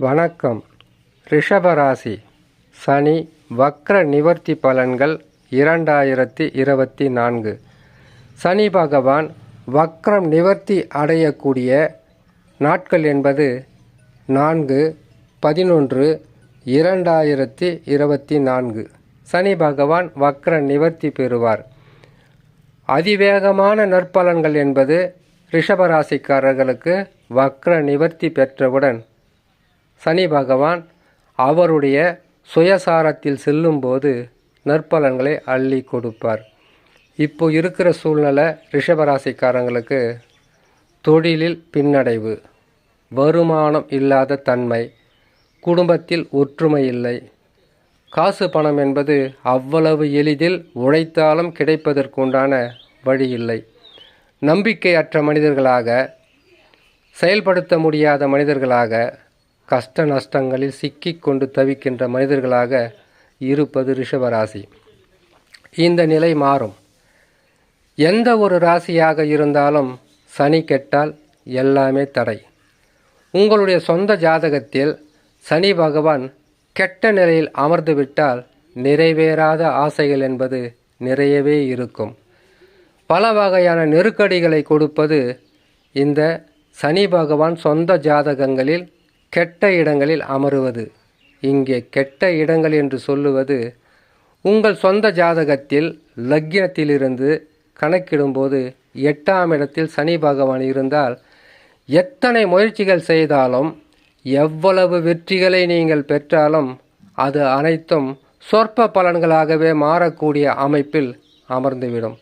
வணக்கம். ரிஷபராசி. சனி வக்ர நிவர்த்தி பலன்கள் இரண்டாயிரத்தி இருபத்தி நான்கு. சனி பகவான் வக்ரம் நிவர்த்தி அடையக்கூடிய நாட்கள் என்பது நான்கு பதினொன்று இரண்டாயிரத்தி இருபத்தி நான்கு. சனி பகவான் வக்ர நிவர்த்தி பெறுவார். அதிவேகமான நற்பலன்கள் என்பது ரிஷபராசிக்காரர்களுக்கு வக்ர நிவர்த்தி பெற்றவுடன் சனி பகவான் அவருடைய சுயசாரத்தில் செல்லும்போது நற்பலன்களை அள்ளி கொடுப்பார். இப்போ இருக்கிற சூழ்நிலை ரிஷபராசிக்காரங்களுக்கு தொழிலில் பின்னடைவு வருமானம் இல்லாத தன்மை குடும்பத்தில் ஒற்றுமை இல்லை. காசு பணம் என்பது அவ்வளவு எளிதில் உழைத்தாலும் கிடைப்பதற்குண்டான வழி இல்லை. நம்பிக்கையற்ற மனிதர்களாக செயல்படுத்த முடியாத மனிதர்களாக கஷ்ட நஷ்டங்களில் சிக்கி கொண்டு தவிக்கின்ற மனிதர்களாக இருப்பது ரிஷபராசி. இந்த நிலை மாறும். எந்த ஒரு ராசியாக இருந்தாலும் சனி கெட்டால் எல்லாமே தடை. உங்களுடைய சொந்த ஜாதகத்தில் சனி பகவான் கெட்ட நிலையில் அமர்ந்துவிட்டால் நிறைவேறாத ஆசைகள் என்பது நிறையவே இருக்கும். பல வகையான நெருக்கடிகளை கொடுப்பது இந்த சனி பகவான் சொந்த ஜாதகங்களில் கெட்ட இடங்களில் அமருவது. இங்கே கெட்ட இடங்கள் என்று சொல்லுவது உங்கள் சொந்த ஜாதகத்தில் லக்னத்திலிருந்து கணக்கிடும்போது எட்டாம் இடத்தில் சனி பகவான் இருந்தால் எத்தனை முயற்சிகள் செய்தாலும் எவ்வளவு வெற்றிகளை நீங்கள் பெற்றாலும் அது அனைத்தும் சொற்ப பலன்களாகவே மாறக்கூடிய அமைப்பில் அமர்ந்துவிடும்.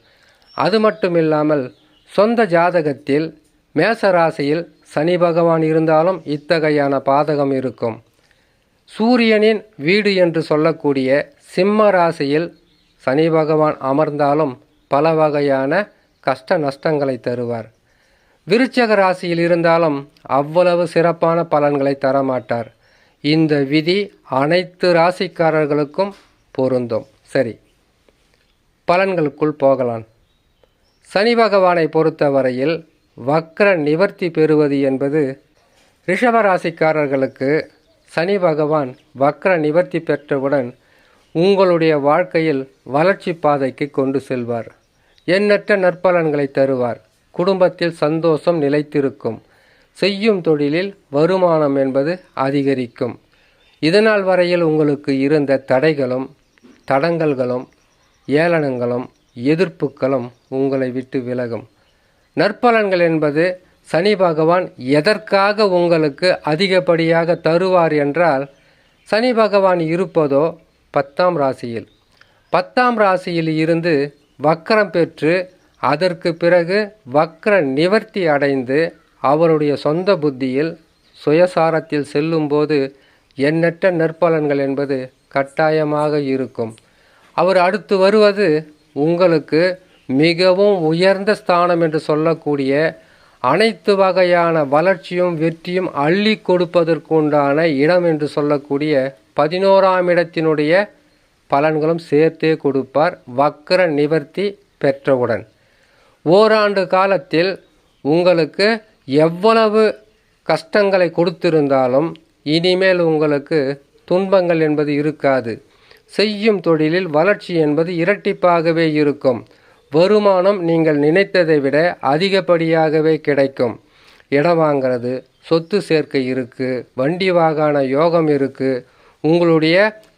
அது மட்டுமில்லாமல் சொந்த ஜாதகத்தில் மேசராசியில் சனி பகவான் இருந்தாலும் இத்தகையான பாதகம் இருக்கும். சூரியனின் வீடு என்று சொல்லக்கூடிய சிம்ம ராசியில் சனி பகவான் அமர்ந்தாலும் பல வகையான கஷ்ட நஷ்டங்களை தருவார். விருச்சக ராசியில் இருந்தாலும் அவ்வளவு சிறப்பான பலன்களை தரமாட்டார். இந்த விதி அனைத்து ராசிக்காரர்களுக்கும் பொருந்தும். சரி பலன்களுக்குள் போகலாம். சனி பகவானை பொறுத்தவரையில் வக்ர நிவர்த்தி பெறுவது என்பது ரிஷபராசிக்காரர்களுக்கு சனி பகவான் வக்ர நிவர்த்தி பெற்றவுடன் உங்களுடைய வாழ்க்கையில் வளர்ச்சி பாதைக்கு கொண்டு செல்வார். எண்ணற்ற நற்பலன்களை தருவார். குடும்பத்தில் சந்தோஷம் நிலைத்திருக்கும். செய்யும் தொழிலில் வருமானம் என்பது அதிகரிக்கும். இதனால் வரையில் உங்களுக்கு இருந்த தடைகளும் தடங்கல்களும் ஏளனங்களும் எதிர்ப்புகளும் உங்களை விட்டு விலகும். நற்பலன்கள் என்பது சனி பகவான் எதற்காக உங்களுக்கு அதிகப்படியாக தருவார் என்றால் சனி பகவான் இருப்பதோ பத்தாம் ராசியில். பத்தாம் ராசியில் இருந்து வக்கரம் பெற்று அதற்கு பிறகு வக்கர நிவர்த்தி அடைந்து அவருடைய சொந்த புத்தியில் சுயசாரத்தில் செல்லும்போது எண்ணற்ற நற்பலன்கள் என்பது கட்டாயமாக இருக்கும். அவர் அடுத்து வருவது உங்களுக்கு மிகவும் உயர்ந்த ஸ்தானம் என்று சொல்லக்கூடிய அனைத்து வகையான வளர்ச்சியும் வெற்றியும் அள்ளி கொடுப்பதற்குண்டான இடம் என்று சொல்லக்கூடிய பதினோராம் இடத்தினுடைய பலன்களும் சேர்த்தே கொடுப்பார் வக்கர நிவர்த்தி பெற்றவுடன். ஓராண்டு காலத்தில் உங்களுக்கு எவ்வளவு கஷ்டங்களை கொடுத்திருந்தாலும் இனிமேல் உங்களுக்கு துன்பங்கள் என்பது இருக்காது. செய்யும் தொழிலில் வளர்ச்சி என்பது இரட்டிப்பாகவே இருக்கும். வருமானம் நீங்கள் நினைத்ததை விட அதிகப்படியாகவே கிடைக்கும். இடம் வாங்கிறது சொத்து சேர்க்கை இருக்குது வண்டி வாகன யோகம் இருக்குது உங்களுடைய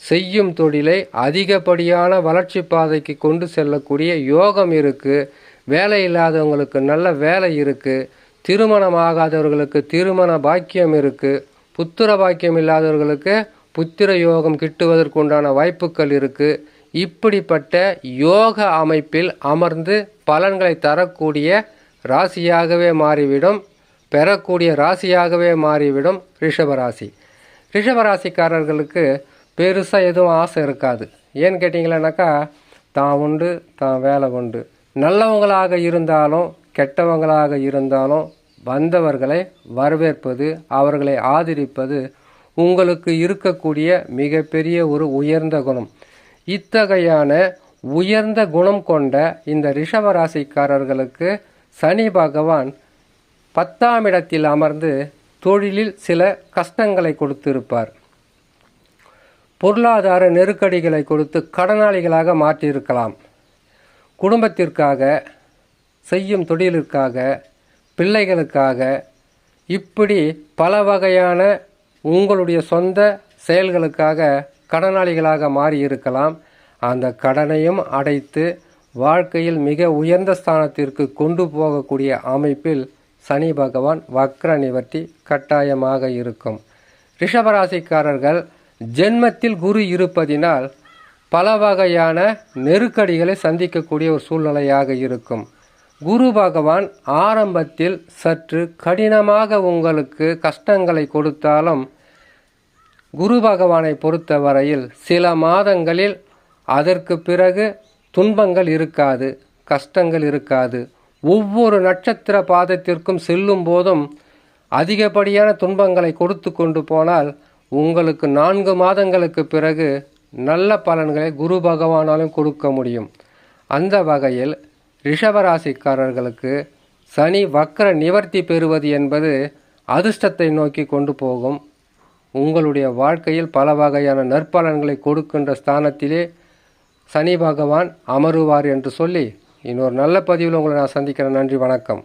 செய்யும் தொழிலை அதிகப்படியான வளர்ச்சி பாதைக்கு கொண்டு செல்லக்கூடிய யோகம் இருக்குது வேலை இல்லாதவங்களுக்கு நல்ல வேலை இருக்குது திருமணம் ஆகாதவர்களுக்கு திருமண பாக்கியம் இருக்குது புத்திர பாக்கியம் இல்லாதவர்களுக்கு புத்திர யோகம் கிட்டுவதற்குண்டான வாய்ப்புகள் இருக்குது இப்படிப்பட்ட யோக அமைப்பில் அமர்ந்து பலன்களை தரக்கூடிய ராசியாகவே மாறிவிடும் பெறக்கூடிய ராசியாகவே மாறிவிடும் ரிஷபராசி. ரிஷபராசிக்காரர்களுக்கு பெருசாக எதுவும் ஆசை இருக்காது. ஏன்னு கேட்டிங்களேனாக்கா தான் உண்டு தான் வேலை உண்டு. நல்லவங்களாக இருந்தாலும் கெட்டவங்களாக இருந்தாலும் வந்தவர்களை வரவேற்பது அவர்களை ஆதரிப்பது உங்களுக்கு இருக்கக்கூடிய மிகப்பெரிய ஒரு உயர்ந்த குணம். இத்தகையான உயர்ந்த குணம் கொண்ட இந்த ரிஷபராசிக்காரர்களுக்கு சனி பகவான் பத்தாம் இடத்தில் அமர்ந்து தொழிலில் சில கஷ்டங்களை கொடுத்திருப்பார். பொருளாதார நெருக்கடிகளை கொடுத்து கடனாளிகளாக மாற்றியிருக்கலாம். குடும்பத்திற்காக செய்யும் தொழிலுக்காக பிள்ளைகளுக்காக இப்படி பல வகையான உங்களுடைய சொந்த செயல்களுக்காக கடனாளிகளாக மாறியிருக்கலாம். அந்த கடனையும் அடைத்து வாழ்க்கையில் மிக உயர்ந்த ஸ்தானத்திற்கு கொண்டு போகக்கூடிய அமைப்பில் சனி பகவான் வக்ர நிவர்த்தி கட்டாயமாக இருக்கும். ரிஷபராசிக்காரர்கள் ஜென்மத்தில் குரு இருப்பதினால் பல வகையான நெருக்கடிகளை சந்திக்கக்கூடிய ஒரு சூழ்நிலையாக இருக்கும். குரு பகவான் ஆரம்பத்தில் சற்று கடினமாக உங்களுக்கு கஷ்டங்களை கொடுத்தாலும் குரு பகவானை பொறுத்தவரையில் சில மாதங்களில் அதற்கு பிறகு துன்பங்கள் இருக்காது கஷ்டங்கள் இருக்காது. ஒவ்வொரு நட்சத்திர பாதத்திற்கும் செல்லும் போதும் அதிகப்படியான துன்பங்களை கொடுத்து கொண்டு போனால் உங்களுக்கு நான்கு மாதங்களுக்கு பிறகு நல்ல பலன்களை குரு பகவானாலும் கொடுக்க முடியும். அந்த வகையில் ரிஷபராசிக்காரர்களுக்கு சனி வக்கர நிவர்த்தி பெறுவது என்பது அதிர்ஷ்டத்தை நோக்கி கொண்டு போகும். உங்களுடைய வாழ்க்கையில் பல வகையான நற்பலன்களை கொடுக்கின்ற ஸ்தானத்திலே சனி பகவான் அமருவார் என்று சொல்லி இன்னொரு நல்ல பதிவில் உங்களை நான் சந்திக்கிறேன். நன்றி வணக்கம்.